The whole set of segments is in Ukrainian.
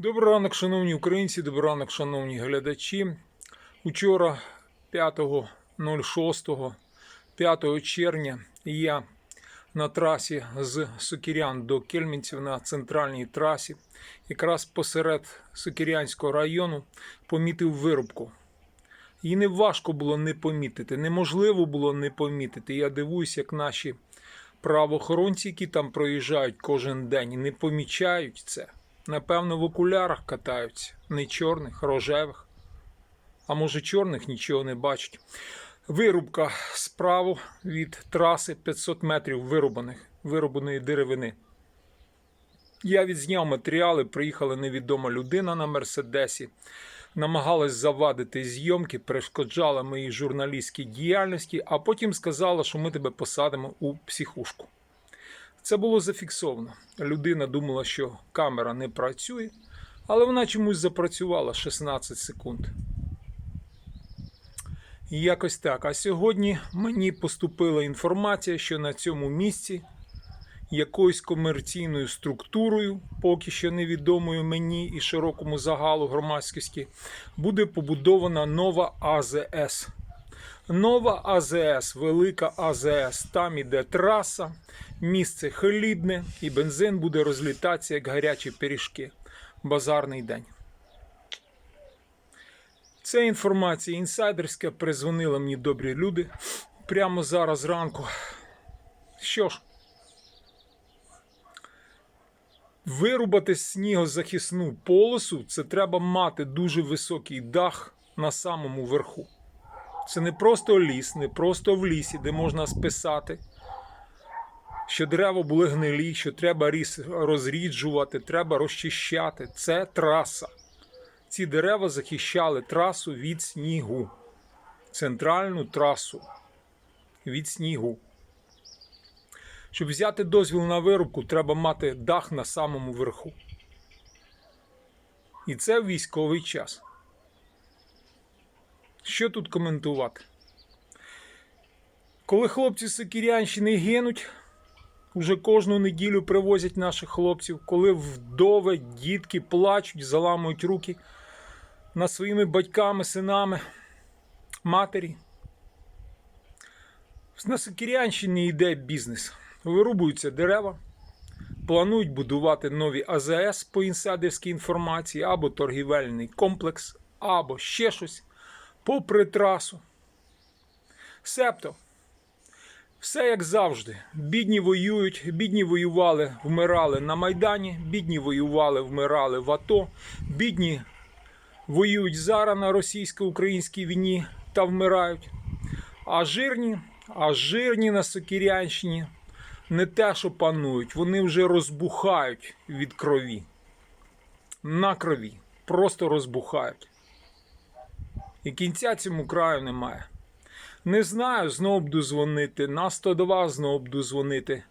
Добрий ранок, шановні українці, добрий ранок, шановні глядачі. Учора, 5.06, 5 червня, я на трасі з Сокірян до Кельмінців на центральній трасі, якраз посеред Сокірянського району, помітив вирубку. Її не важко було не помітити, неможливо було не помітити. Я дивуюсь, як наші правоохоронці, які там проїжджають кожен день, не помічають це. Напевно, в окулярах катаються, не чорних, рожевих. А може, чорних нічого не бачать. Вирубка справа від траси 500 метрів вирубаних, вирубаної деревини. Я відзняв матеріали, приїхала невідома людина на Мерседесі, намагалась завадити зйомки, перешкоджала моїй журналістській діяльності, а потім сказала, що ми тебе посадимо у психушку. Це було зафіксовано. Людина думала, що камера не працює, але вона чомусь запрацювала 16 секунд. Якось так. А сьогодні мені поступила інформація, що на цьому місці якоюсь комерційною структурою, поки що невідомою мені і широкому загалу громадськості, буде побудована нова АЗС. Нова АЗС, велика АЗС. Там іде траса, місце хлібне, і бензин буде розлітатися як гарячі пиріжки. Базарний день. Це інформація інсайдерська. Призвонили мені добрі люди прямо зараз зранку. Що ж, вирубати снігозахисну полосу це треба мати дуже високий дах на самому верху. Це не просто ліс, не просто в лісі, де можна списати, що дерева були гнилі, що треба ріс розріджувати, треба розчищати. Це траса. Ці дерева захищали трасу від снігу. Центральну трасу від снігу. Щоб взяти дозвіл на вирубку, треба мати дах на самому верху. І це військовий час. Що тут коментувати? Коли хлопці з Сокірянщини гинуть, уже кожну неділю привозять наших хлопців, коли вдови, дітки плачуть, заламують руки над своїми батьками, синами, матері. На Сокірянщині йде бізнес. Вирубуються дерева, планують будувати нові АЗС по інсайдерській інформації, або торгівельний комплекс, або ще щось попри трасу. Себто, все як завжди. Бідні воюють, бідні воювали, вмирали на Майдані, бідні воювали, вмирали в АТО, бідні воюють зараз на російсько-українській війні та вмирають. А жирні, а жирні на Сокірянщині не те, що панують, вони вже розбухають від крові. На крові. Просто розбухають. І кінця цьому краю немає. Не знаю, знову буду дзвонити. На 102 знову буду дзвонити.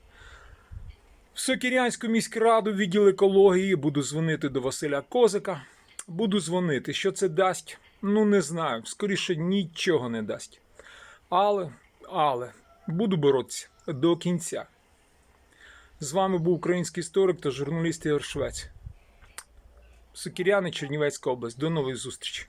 В Сокірянську міськраду відділ екології буду дзвонити до Василя Козика. Буду дзвонити. Що це дасть? Ну, не знаю. Скоріше нічого не дасть. Але, але, буду боротися до кінця. З вами був український історик та журналіст Ігор Швець. Сокіряни, Чернівецька область. До нових зустрічей.